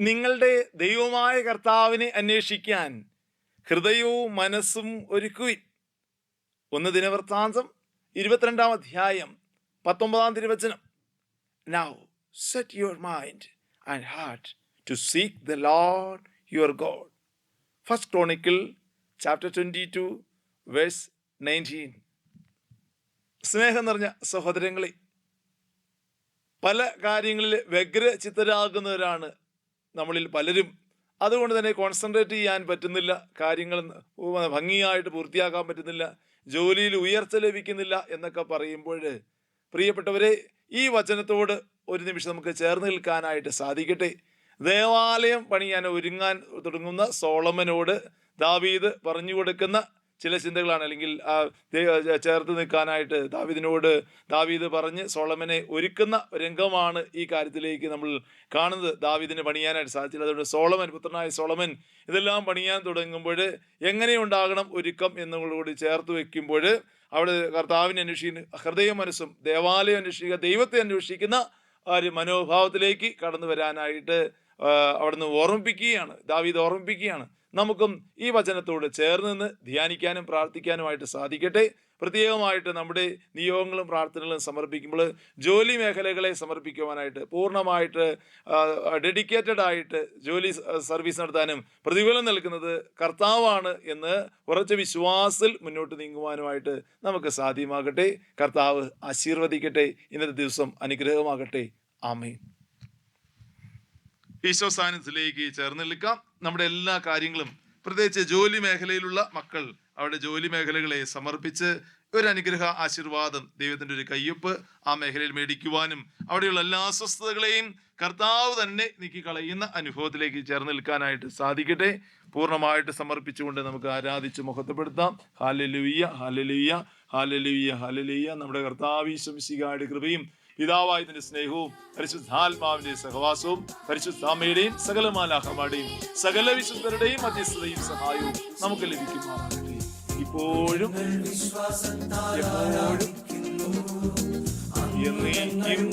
നിങ്ങളുടെ ദൈവമായ കർത്താവിനെ അന്വേഷിക്കാൻ ഹൃദയവും മനസ്സും ഒരുക്കുവിൻ. ഒന്ന് ദിനവൃത്താന്തം ഇരുപത്തിരണ്ടാം അധ്യായം പത്തൊമ്പതാം തിരുവചനം. Now set your mind and heart to seek the Lord your God first Chronicle chapter twenty two verse nineteen സ്നേഹം നിറഞ്ഞ സഹോദരങ്ങളെ പല കാര്യങ്ങളിൽ വ്യഗ്രചിത്തരാകുന്നവരാണ് നമ്മളിൽ പലരും അതുകൊണ്ട് തന്നെ കോൺസെൻട്രേറ്റ് ചെയ്യാൻ പറ്റുന്നില്ല കാര്യങ്ങൾ ഭംഗിയായിട്ട് പൂർത്തിയാക്കാൻ പറ്റുന്നില്ല ജോലിയിൽ ഉയർച്ച ലഭിക്കുന്നില്ല എന്നൊക്കെ പറയുമ്പോൾ പ്രിയപ്പെട്ടവരെ ഈ വചനത്തോട് ഒരു നിമിഷം നമുക്ക് ചേർന്ന് നിൽക്കാനായിട്ട് സാധിക്കട്ടെ. ദേവാലയം പണിയാൻ ഒരുങ്ങാൻ തുടങ്ങുന്ന സോളമനോട് ദാവീദ് പറഞ്ഞു കൊടുക്കുന്ന ചില ചിന്തകളാണ്. അല്ലെങ്കിൽ ആ ചേർത്ത് നിൽക്കാനായിട്ട് ദാവീദിനോട് ദാവീദ് പറഞ്ഞ് സോളമനെ ഒരുക്കുന്ന രംഗമാണ് ഈ കാര്യത്തിലേക്ക് നമ്മൾ കാണുന്നത്. ദാവീദിന് പണിയാനായിട്ട് സാധിച്ചില്ല. അതുകൊണ്ട് സോളമൻ പുത്രനായ സോളമൻ ഇതെല്ലാം പണിയാൻ തുടങ്ങുമ്പോൾ എങ്ങനെയുണ്ടാകണം ഒരുക്കം എന്നുകൂടി ചേർത്ത് വയ്ക്കുമ്പോൾ അവിടെ കർത്താവിനെ അന്വേഷിക്കുന്ന ഹൃദയ മനസ്സും ദേവാലയം അന്വേഷിക്കുക ദൈവത്തെ അന്വേഷിക്കുന്ന ആ ഒരു മനോഭാവത്തിലേക്ക് കടന്നു വരാനായിട്ട് അവിടുന്ന് ഓർമ്മിപ്പിക്കുകയാണ്. ദാവീദ് ഓർമ്മിപ്പിക്കുകയാണ്. നമുക്കും ഈ വചനത്തോട് ചേർന്ന് നിന്ന് ധ്യാനിക്കാനും പ്രാർത്ഥിക്കാനുമായിട്ട് സാധിക്കട്ടെ. പ്രത്യേകമായിട്ട് നമ്മുടെ നിയോഗങ്ങളും പ്രാർത്ഥനകളും സമർപ്പിക്കുമ്പോൾ ജോലി മേഖലകളെ സമർപ്പിക്കുവാനായിട്ട് പൂർണമായിട്ട് ഡെഡിക്കേറ്റഡ് ആയിട്ട് ജോലി സർവീസ് നടത്താനും പ്രതിഫലം നൽകുന്നത് കർത്താവാണ് എന്ന് ഉറച്ച വിശ്വാസത്തിൽ മുന്നോട്ട് നീങ്ങുവാനുമായിട്ട് നമുക്ക് സാധ്യമാകട്ടെ. കർത്താവ് ആശീർവദിക്കട്ടെ. ഇന്നത്തെ ദിവസം അനുഗ്രഹമാകട്ടെ. ആമേൻ. ഈശോ സാന്നിധ്യത്തിലേക്ക് ചേർന്ന് നിൽക്കാം. നമ്മുടെ എല്ലാ കാര്യങ്ങളും പ്രത്യേകിച്ച് ജോലി മേഖലയിലുള്ള മക്കൾ അവരുടെ ജോലി മേഖലകളെ സമർപ്പിച്ച് ഒരു അനുഗ്രഹ ആശീർവാദം ദൈവത്തിന്റെ ഒരു കയ്യൊപ്പ് ആ മേഖലയിൽ മേടിക്കുവാനും അവിടെയുള്ള എല്ലാ അസ്വസ്ഥതകളെയും കർത്താവ് തന്നെ നീക്കി കളയുന്ന അനുഭവത്തിലേക്ക് ചേർന്ന് നിൽക്കാനായിട്ട് സാധിക്കട്ടെ. പൂർണമായിട്ട് സമർപ്പിച്ചുകൊണ്ട് നമുക്ക് ആരാധിച്ച് മുഖത്തപ്പെടുത്താം. ഹാലലുയ്യ ഹാലലുയ്യ ഹാലലുയ്യ ഹാലലുയ്യ നമ്മുടെ കർത്താവീശ്വംശികാട് കൃപയും പിതാവായതിന്റെ സ്നേഹവും പരിശുദ്ധാത്മാവിന്റെ സഹവാസവും പരിശുദ്ധാമയുടെയും സകല മാലാഹമാരുടെയും സകല വിശുദ്ധരുടെയും മധ്യസ്ഥതയും സഹായവും നമുക്ക് ലഭിക്കുമാറാകട്ടെ. ഇപ്പോഴും എപ്പോഴും എന്നേക്കും